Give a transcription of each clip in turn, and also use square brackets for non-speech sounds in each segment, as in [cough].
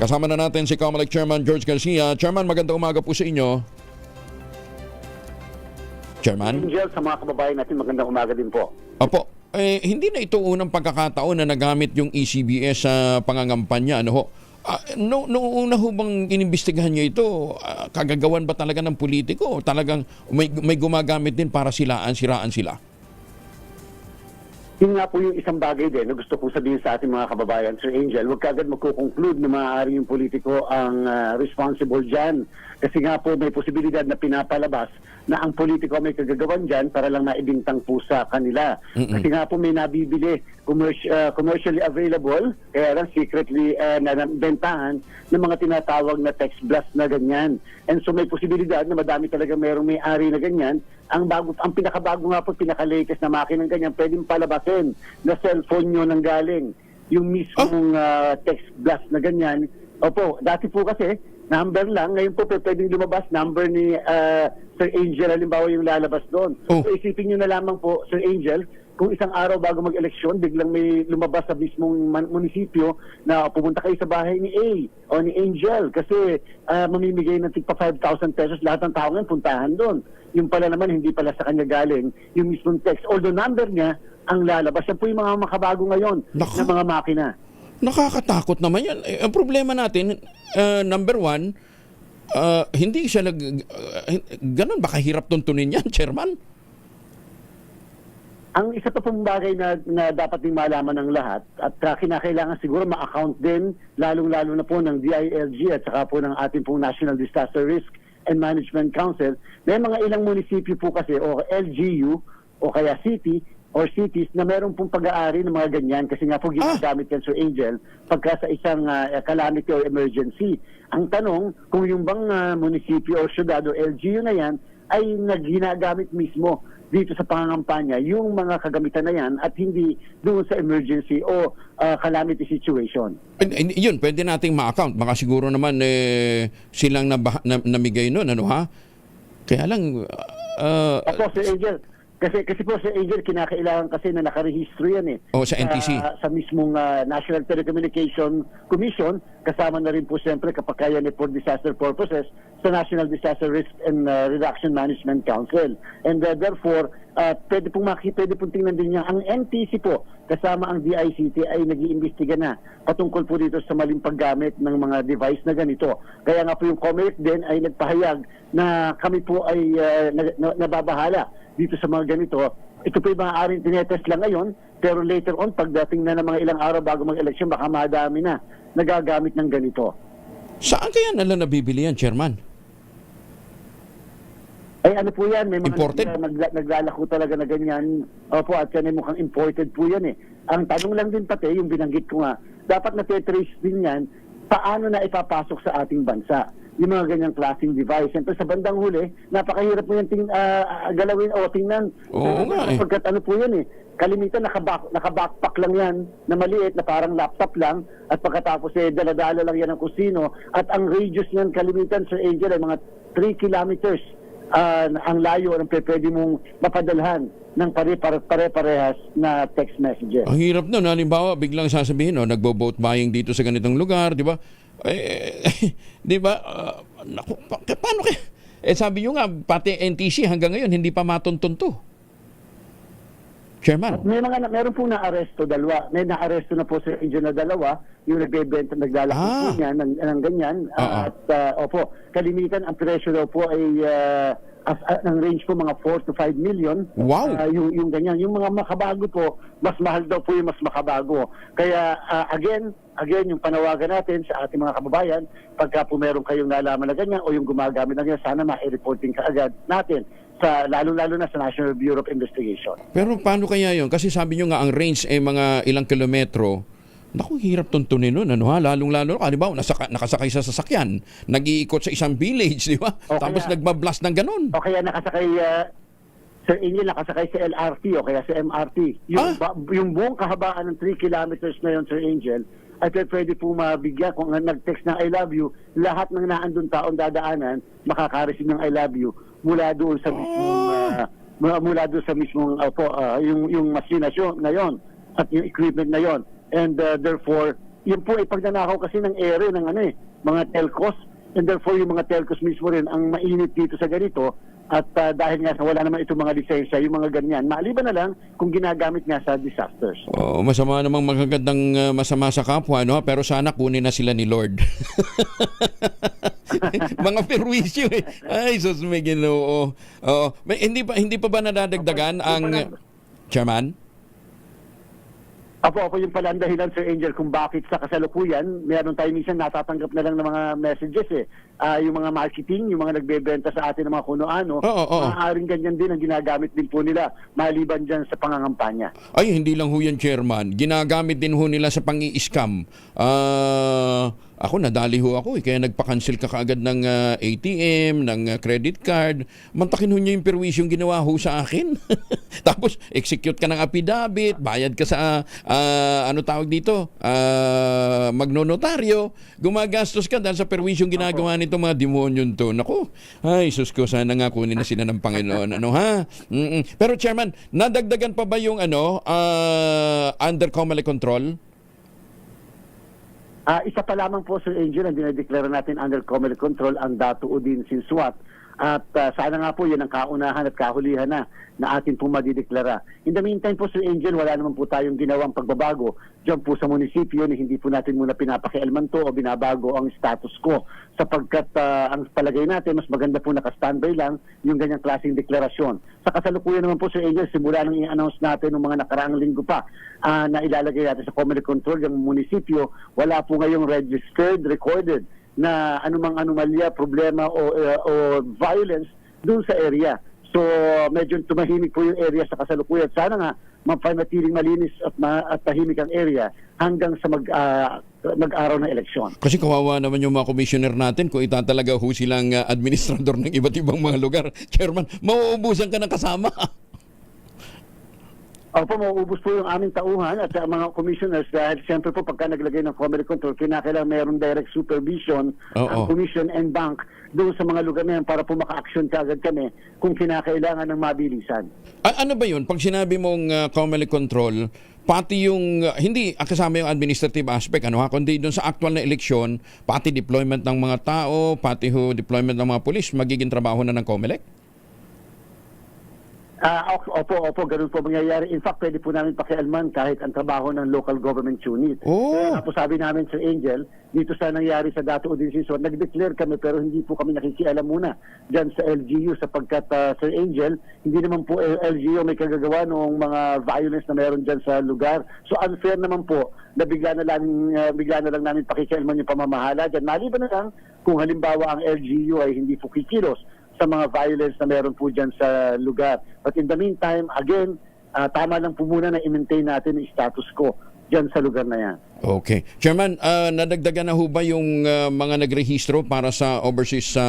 Kasama na natin si Comelec Chairman George Garcia. Chairman, magandang umaga po sa inyo. Chairman? Angel, sa mga kababayan natin, magandang umaga din po. Opo. Eh, hindi na ito unang pagkakataon na nagamit yung ECBS sa pangangampanya. Ano ho? Ah, no, no, una ho bang inimbestigahan niyo ito? Ah, kagagawan ba talaga ng politiko? Talagang may, may gumagamit din para silaan, siraan sila? Yun nga po yung isang bagay din na gusto kong sabihin sa ating mga kababayan, Sir Angel, huwag kagad magkukonclude na maaari yung politiko ang ah, responsible dyan. Kasi nga po may posibilidad na pinapalabas na ang politiko may kagagawan dyan para lang maibintang po sa kanila. Kasi nga po may nabibili commerci- ah, commercially available, kaya lang secretly uh, na bentahan ng mga tinatawag na text blast na ganyan. And so may posibilidad na madami talaga merong may-ari na ganyan. Ang bago ang pinakabago nga po, pinaka-latest na makina ng ganyan, pwedeng palabasin na cellphone nyo nang galing. Yung mismong ah, text blast na ganyan. Opo, dati po kasi, number lang. Ngayon po, pwedeng lumabas number ni ah, Sir Angel, halimbawa yung lalabas doon. Oh. So isipin nyo na lamang po, Sir Angel, kung isang araw bago mag-eleksyon, biglang may lumabas sa mismong munisipyo na pumunta kayo sa bahay ni A o ni Angel kasi ah, mamimigay ng tigpa 5,000 pesos lahat ng tao ngayon puntahan doon. Yung pala naman, hindi pala sa kanya galing yung mismong text. Although number niya ang lalabas. Yan po yung mga makabago ngayon Naku. na mga makina. Nakakatakot naman yan. Eh, ang problema natin, uh, number one, uh, hindi siya nag... Uh, ganun ba kahirap tuntunin yan, [laughs] Chairman? Ang isa pa pong bagay na, na dapat din malaman ng lahat at uh, kinakailangan siguro ma-account din lalong-lalo na po ng DILG at saka po ng ating pong National Disaster Risk and Management Council. May mga ilang munisipyo po kasi o LGU o kaya city or cities na meron pong pag-aari ng mga ganyan kasi nga po ginagamit yan Sir Angel pagka sa isang ah, calamity or emergency. Ang tanong kung yung bang ah, munisipyo o syudad o LGU na yan ay nagginagamit mismo dito sa pangangampanya yung mga kagamitan na yan at hindi doon sa emergency o ah, calamity situation. And, and yun, pwede nating ma-account. Baka siguro naman eh, silang naba- na, namigay nun, ano ha? Kaya lang, uh, Opo, Sir Angel. Kasi, kasi po, Sir Angel, kinakailangan kasi na nakarehistro yan eh. Oh, sa NTC. Sa, sa mismong ah, National Telecommunication Commission, kasama na rin po siyempre kapag kaya ni for disaster purposes sa National Disaster Risk and ah, Reduction Management Council. And ah, therefore, ah, pwede pong maki, pwede pong tingnan din niya. Ang NTC po, kasama ang DICT ay nag-iimbestiga na patungkol po dito sa maling paggamit ng mga device na ganito. Kaya nga po yung COMELEC din ay nagpahayag na kami po ay na- na- nababahala dito sa mga ganito. Ito po yung maaaring tinetest lang ngayon, pero later on, pagdating na ng mga ilang araw bago mag-eleksyon, baka madami na nagagamit ng ganito. saan kaya nila nabibili yan, Chairman? Ay ano po yan, may mga Imported? nag- nagla- naglalako talaga na ganyan. Opo, at yan ay mukhang imported po yan eh. Ang tanong lang din pati, yung binanggit ko nga, dapat na trace din yan, paano na ipapasok sa ating bansa yung mga ganyang klaseng device. Siyempre sa bandang huli, napakahirap mo yan ting, ah, galawin o tingnan. Oo nga eh. Pagkat ano po yan eh, kalimitan nakaback, nakabackpack lang yan na maliit na parang laptop lang at pagkatapos eh daladala lang yan ng kusino at ang radius niyan kalimitan Sir Angel ay mga 3 kilometers ah, ang layo ng pwede mong mapadalhan ng pare-parehas na text messages. Ang hirap nun, halimbawa, biglang sasabihin, no, nagbo-vote buying dito sa ganitong lugar, di ba? Eh, [laughs] di ba? Ah, naku, pa, paano kaya? Eh sabi nyo nga, pati NTC hanggang ngayon, hindi pa matuntun to. Chairman. May mga na, meron pong na-aresto dalawa. May na-aresto na po sa Angel na dalawa, yung nagbebenta, naglalaki Ah. po niya ng, ng ganyan. Oo. At ah, opo, kalimitan ang presyo daw po ay ah, as, ah, ang range po mga 4 to 5 million. Wow. Ah, yung, yung ganyan. Yung mga makabago po, mas mahal daw po yung mas makabago. Kaya ah, again, again, yung panawagan natin sa ating mga kababayan, pagka po meron kayong nalaman na ganyan o yung gumagamit na ganyan, sana ma-reporting ka agad natin sa lalo-lalo na sa National Bureau of Investigation. Pero paano kaya yon? Kasi sabi nyo nga, ang range ay mga ilang kilometro. Naku, hirap tuntunin nun, ano ha? Lalong-lalo, di ba, nasaka, nakasakay sa sasakyan, nag-iikot sa isang village, di ba? O Tapos kaya- nagbablast ng ganun. O kaya nakasakay, uh, Sir Ingil, nakasakay sa LRT o kaya sa MRT. Yung, Ah? ba- yung buong kahabaan ng 3 kilometers na yun, Sir Angel, ay pwede- po mabigyan kung nag-text ng I love you, lahat ng naandun taong dadaanan, makaka-receive ng I love you mula doon sa mismong, uh, mula- doon sa mismong, uh, po, uh, yung, yung machine na yun- na yon at yung equipment na yon. And uh, therefore, yun po ay pagnanakaw kasi ng ere ng ano eh, mga telcos. And therefore, yung mga telcos mismo rin ang mainit dito sa ganito. At ah, dahil nga sa wala naman itong mga lisensya, yung mga ganyan, maliban na lang kung ginagamit nga sa disasters. Oo, masama namang magagandang uh, masama sa kapwa, no? Pero sana kunin na sila ni Lord. [laughs] Mga perwisyo eh. Ay, sus may ginoo. Oo. May, hindi pa hindi pa ba nadadagdagan ang chairman? Apo, apo yung pala ang dahilan, Sir Angel, kung bakit sa kasalukuyan, meron tayo minsan natatanggap na lang ng mga messages eh. Ah, yung mga marketing, yung mga nagbebenta sa atin ng mga kuno-ano, Oo, oo. maaaring ganyan din ang ginagamit din po nila, maliban dyan sa pangangampanya. Ay, hindi lang ho yan, chairman. Ginagamit din ho nila sa pang-i-scam. Ah, ako, nadali ho ako eh. Kaya nagpa-cancel ka kaagad ng ah, ATM, ng ah, credit card. Mantakin ho niya yung perwisyong ginawa ho sa akin. [laughs] Tapos, execute ka ng affidavit, bayad ka sa, ah, ano tawag dito, Ah, magnonotaryo. Gumagastos ka dahil sa perwisyong ginagawa nito mga demonyo to. Naku, ay, sus ko, sana nga kunin na sila ng Panginoon. Ano ha? Mm-mm. Pero chairman, nadagdagan pa ba yung ano, ah, under Comelec control? Ah, isa pa lamang po, Sir Angel, ang dinedeklara natin under Comelec control ang Dato Udin Sinswat. At ah, sana nga po yan ang kaunahan at kahulihan na na atin po madideklara. In the meantime po, Sir Angel, wala naman po tayong ginawang pagbabago dyan po sa munisipyo na hindi po natin muna pinapakialman to o binabago ang status quo sapagkat ah, ang palagay natin, mas maganda po naka-standby lang yung ganyang klaseng deklarasyon. Sa kasalukuyan naman po, Sir Angel, simula nang i-announce natin ng mga nakaraang linggo pa ah, na ilalagay natin sa Comelec Control yung munisipyo, wala po ngayong registered, recorded na anumang anomalya, problema o, uh, o violence doon sa area. So medyo tumahimik po yung area sa kasalukuyan. Sana nga mapanatiling malinis at, ma- at tahimik ang area hanggang sa mag, ah, mag-araw ng eleksyon. Kasi kawawa naman yung mga commissioner natin kung itatalaga ho silang ah, administrador ng iba't ibang mga lugar. Chairman, mauubusan ka ng kasama. [laughs] Opo, mauubos po yung aming tauhan at sa mga commissioners dahil siyempre po pagka naglagay ng Comelec Control, kinakailangan mayroong direct supervision Oo. ang commission and bank doon sa mga lugar na yan para po maka-action kaagad kami kung kinakailangan ng mabilisan. A- ano ba yun? Pag sinabi mong uh, Comelec control, pati yung, ah, hindi kasama yung administrative aspect, ano ha, kundi doon sa actual na eleksyon, pati deployment ng mga tao, pati ho deployment ng mga polis, magiging trabaho na ng Comelec? Ah, opo, opo, ganun po mangyayari. In fact, pwede po namin pakialman kahit ang trabaho ng local government unit. Oh. Kaya po sabi namin sa Angel, dito sa nangyari sa Dato Udin Sison, nag-declare kami pero hindi po kami nakikialam muna dyan sa LGU sapagkat ah, Sir Angel, hindi naman po LGU may kagagawa ng mga violence na meron dyan sa lugar. So unfair naman po na bigla na lang, ah, bigla na lang namin pakikialman yung pamamahala dyan. Maliban na lang kung halimbawa ang LGU ay hindi po kikilos sa mga violence na meron po dyan sa lugar. But in the meantime, again, ah, tama lang po muna na i-maintain natin ang status quo dyan sa lugar na yan. Okay. Chairman, ah, nadagdagan na ho ba yung ah, mga nagrehistro para sa overseas sa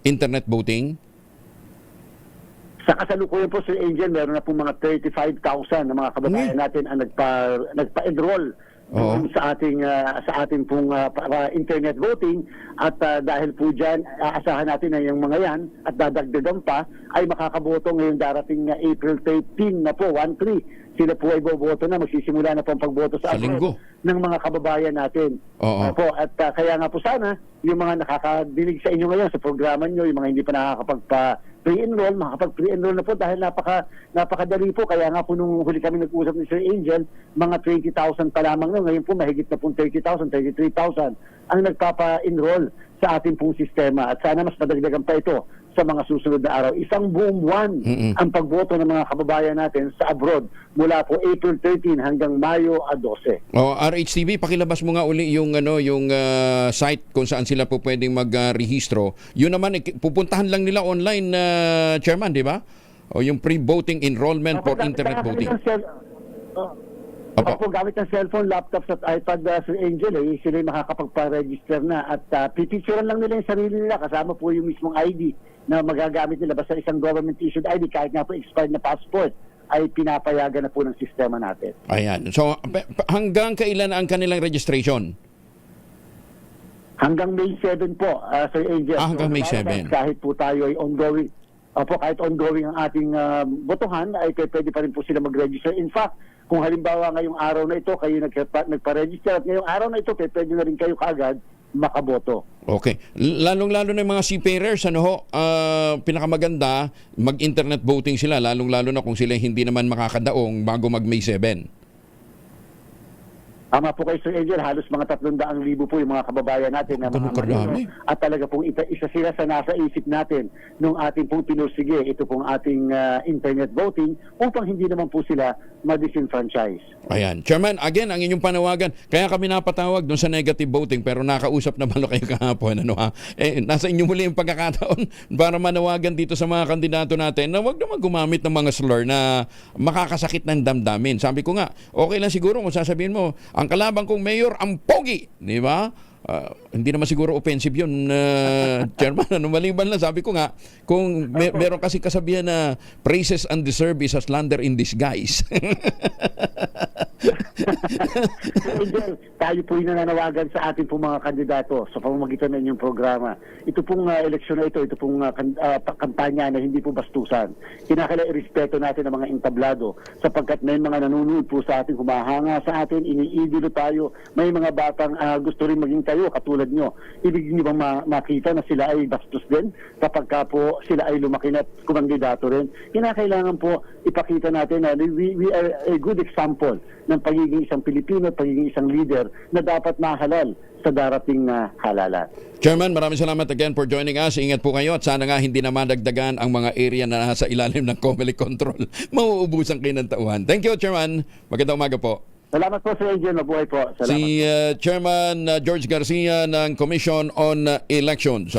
internet voting? Sa kasalukuyan po, Sir Angel, meron na po mga 35,000 na mga kababayan Hmm. natin ang nagpa, nagpa-enroll Oo. doon sa ating ah, sa ating pong ah, para internet voting at ah, dahil po diyan aasahan natin na yung mga yan at dadagdagan pa ay makakaboto ngayong darating na April 13 na po 1-3 sila po ay boboto na magsisimula na po ang pagboto sa Sa linggo. ng mga kababayan natin. Oo. po at ah, kaya nga po sana yung mga nakakadinig sa inyo ngayon sa programa nyo, yung mga hindi pa nakakapagpa pre-enroll, makakapag pre-enroll na po dahil napaka napakadali po. Kaya nga po nung huli kami nag-usap ni Sir Angel, mga 20,000 pa lamang no. Ngayon po mahigit na po 30,000, 33,000 ang nagpapa-enroll sa ating pong sistema. At sana mas madagdagan pa ito sa mga susunod na araw. Isang buong buwan Mm-mm. ang pagboto ng mga kababayan natin sa abroad mula po April 13 hanggang Mayo 12. O RHTV, pakilabas mo nga uli yung ano yung ah, site kung saan sila po pwedeng mag-rehistro. Yun naman eh, pupuntahan lang nila online na chairman, di ba? O yung pre-voting enrollment for internet voting. Oh. Opo. Opo, gamit ng cellphone, laptops at iPad uh, Sir Angel, eh, sila yung makakapagpa-register na at uh, pipicturean lang nila yung sarili nila kasama po yung mismong ID na magagamit nila basta isang government-issued ID kahit nga po expired na passport ay pinapayagan na po ng sistema natin. Ayan. So hanggang kailan ang kanilang registration? Hanggang May 7 po, uh, Sir Angel. Ah, hanggang May lumalabas 7. Kahit po tayo ay ongoing. Opo, kahit ongoing ang ating uh, botohan, ay pwede pa rin po sila mag-register. In fact, Kung halimbawa ngayong araw na ito kayo nagpa- nagpa-register at ngayong araw na ito pwede na rin kayo kaagad makaboto. Okay. Lalong-lalo na yung mga seafarers, ano ho, ah, pinakamaganda, mag-internet voting sila, lalong-lalo na kung sila hindi naman makakadaong bago mag-May 7. Tama po kayo, Sir Angel, halos mga 300,000 po yung mga kababayan natin na mga marino. At talaga pong ita- isa sila sa nasa isip natin nung ating pong pinursige, ito pong ating ah, internet voting upang hindi naman po sila ma-disenfranchise. Ayan. Chairman, again, ang inyong panawagan. Kaya kami napatawag doon sa negative voting pero nakausap na balo kayo [laughs] kahapon. Ano, ha? Eh, nasa inyo muli yung pagkakataon [laughs] para manawagan dito sa mga kandidato natin na wag naman gumamit ng mga slur na makakasakit ng damdamin. Sabi ko nga, okay lang siguro kung sasabihin mo, ang kalaban kong mayor, ang pogi. Di ba? Ah, hindi naman siguro offensive yun, uh, [laughs] Chairman. Ano, maliban lang, sabi ko nga, kung may, meron kasi kasabihan na praises undeserved is a slander in disguise. [laughs] [laughs] Angel, tayo po yung nananawagan sa ating pong mga kandidato sa pamamagitan ng inyong programa. Ito pong ah, eleksyon na ito, ito pong pa- kampanya na hindi po bastusan. Kinakailangan irespeto natin ang mga entablado sapagkat may mga nanonood po sa ating humahanga sa atin, iniidolo tayo. May mga batang ah, gusto rin maging tayo katulad nyo. Ibig niyo bang ma- makita na sila ay bastos din kapag ka po sila ay lumaki na at kumandidato rin? Kinakailangan po ipakita natin na we, we are a good example ng pagiging isang Pilipino, pagiging isang leader na dapat mahalal sa darating na halalan. Chairman, maraming salamat again for joining us. Ingat po kayo at sana nga hindi na madagdagan ang mga area na nasa ilalim ng COMELEC control. [laughs] Mauubusan kayo ng tauhan. Thank you, Chairman. Magandang umaga po. Salamat po Sir Angel, mabuhay po. Salamat. Si uh, Chairman uh, George Garcia ng Commission on uh, Elections.